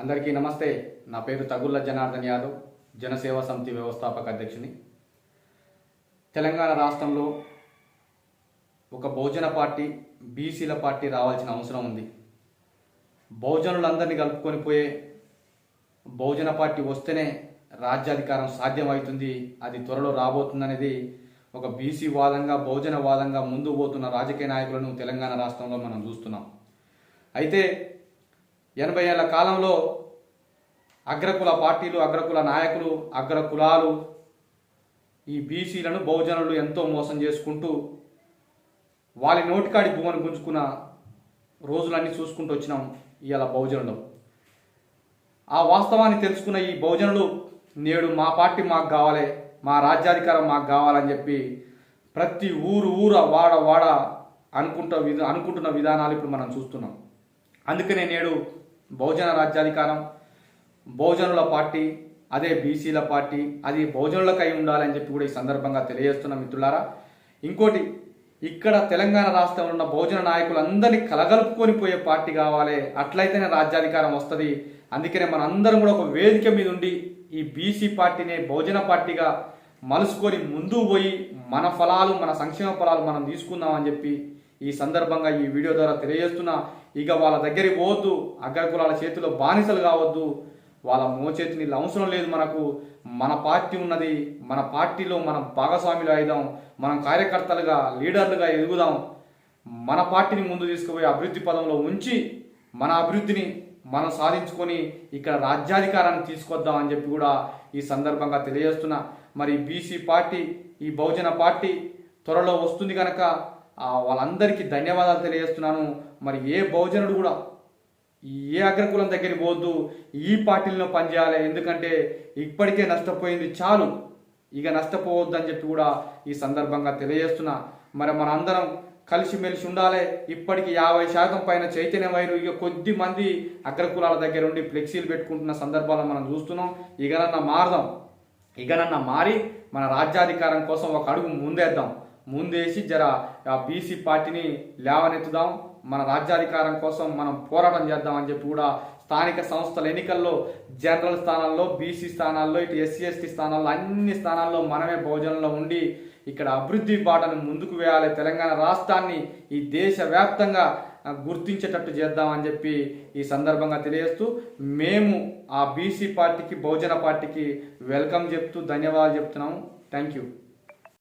అందరికీ నమస్తే. నా పేరు తగుళ్ళ జనార్దన్ యాదవ్ జనసేవ సమితి వ్యవస్థాపక అధ్యక్షుని. తెలంగాణ రాష్ట్రంలో ఒక బహుజన పార్టీ బీసీల పార్టీ రావాల్సిన అవసరం ఉంది. బహుజనులందరినీ కలుపుకొని పోయే బహుజన పార్టీ వస్తేనే రాజ్యాధికారం సాధ్యమవుతుంది. అది త్వరలో రాబోతుందనేది ఒక బీసీ వాదంగా బహుజన వాదంగా ముందు పోతున్న రాజకీయ నాయకులను తెలంగాణ రాష్ట్రంలో మనం చూస్తున్నాం. అయితే ఎనభై ఏళ్ళ కాలంలో అగ్రకుల పార్టీలు అగ్రకుల నాయకులు అగ్ర కులాలు ఈ బీసీలను బహుజనులు ఎంతో మోసం చేసుకుంటూ వాళ్ళ నోటికాడి భూమిని గుంజుకున్న రోజులన్నీ చూసుకుంటూ వచ్చినాం ఇవాళ బహుజనులు. ఆ వాస్తవాన్ని తెలుసుకున్న ఈ బహుజనులు నేడు మా పార్టీ మాకు కావాలి మా రాజ్యాధికారం మాకు కావాలని చెప్పి ప్రతి ఊరు ఊర వాడ వాడ అనుకుంటా విధ అనుకుంటున్న విధానాలు ఇప్పుడు మనం చూస్తున్నాం. అందుకనే నేడు బహుజన రాజ్యాధికారం బహుజనుల పార్టీ అదే బీసీల పార్టీ అది బహుజనులకై ఉండాలని చెప్పి కూడా ఈ సందర్భంగా తెలియజేస్తున్న మిత్రులారా. ఇంకోటి ఇక్కడ తెలంగాణ రాష్ట్రంలో ఉన్న బహుజన నాయకులందరినీ కలగలుపుకొని పోయే పార్టీ కావాలి. అట్లయితేనే రాజ్యాధికారం వస్తుంది. అందుకనే మన అందరం కూడా ఒక వేదిక మీద ఉండి ఈ బీసీ పార్టీనే బహుజన పార్టీగా మలుసుకొని ముందుకు పోయి మన ఫలాలు మన సంక్షేమ ఫలాలు మనం తీసుకుందామని చెప్పి ఈ సందర్భంగా ఈ వీడియో ద్వారా తెలియజేస్తున్నా ఇక వాళ్ళ దగ్గరికి పోవద్దు అగ్రకులాల చేతిలో బానిసలు కావద్దు. వాళ్ళ మోచేతి నీళ్ళు అవసరం లేదు మనకు. మన పార్టీ ఉన్నది మన పార్టీలో మనం భాగస్వాములు అయిదాం మనం కార్యకర్తలుగా లీడర్లుగా ఎదుగుదాం. మన పార్టీని ముందు తీసుకుపోయి అభివృద్ధి పదంలో ఉంచి మన అభివృద్ధిని మనం సాధించుకొని ఇక్కడ రాజ్యాధికారాన్ని తీసుకొద్దాం అని చెప్పి కూడా ఈ సందర్భంగా తెలియజేస్తున్నా. మరి బీసీ పార్టీ ఈ బహుజన పార్టీ త్వరలో వస్తుంది కనుక వాళ్ళందరికీ ధన్యవాదాలు తెలియజేస్తున్నాను. మరి ఏ బహుజనుడు కూడా ఏ అగ్రకులం దగ్గరికి పోవద్దు. ఈ పార్టీలో పనిచేయాలి. ఎందుకంటే ఇప్పటికే నష్టపోయింది చాలు. ఇక నష్టపోవద్దు అని చెప్పి కూడా ఈ సందర్భంగా తెలియజేస్తున్నా. మరి మనందరం కలిసిమెలిసి ఉండాలి. ఇప్పటికి యాభై శాతం పైన చైతన్య వైరు ఇక కొద్ది మంది అగ్రకులాల దగ్గర ఉండి ఫ్లెక్సీలు పెట్టుకుంటున్న సందర్భాలను మనం చూస్తున్నాం. ఇకనన్నా మారదాం. ఇకనన్నా మారి మన రాజ్యాధికారం కోసం ఒక అడుగు ముందేద్దాం. ముందేసి జర ఆ బీసీ పార్టీని లేవనెత్తుదాం. మన రాజ్యాధికారం కోసం మనం పోరాటం చేద్దామని చెప్పి కూడా స్థానిక సంస్థల ఎన్నికల్లో జనరల్ స్థానాల్లో బీసీ స్థానాల్లో ఇటు ఎస్సీ ఎస్టీ స్థానాల్లో అన్ని స్థానాల్లో మనమే భోజనంలో ఉండి ఇక్కడ అభివృద్ధి బాటను ముందుకు వేయాలి. తెలంగాణ రాష్ట్రాన్ని ఈ దేశవ్యాప్తంగా గుర్తించేటట్టు చేద్దామని చెప్పి ఈ సందర్భంగా తెలియజేస్తూ మేము ఆ బీసీ పార్టీకి బహుజన పార్టీకి వెల్కమ్ చెప్తూ ధన్యవాదాలు చెప్తున్నాము. Thank you.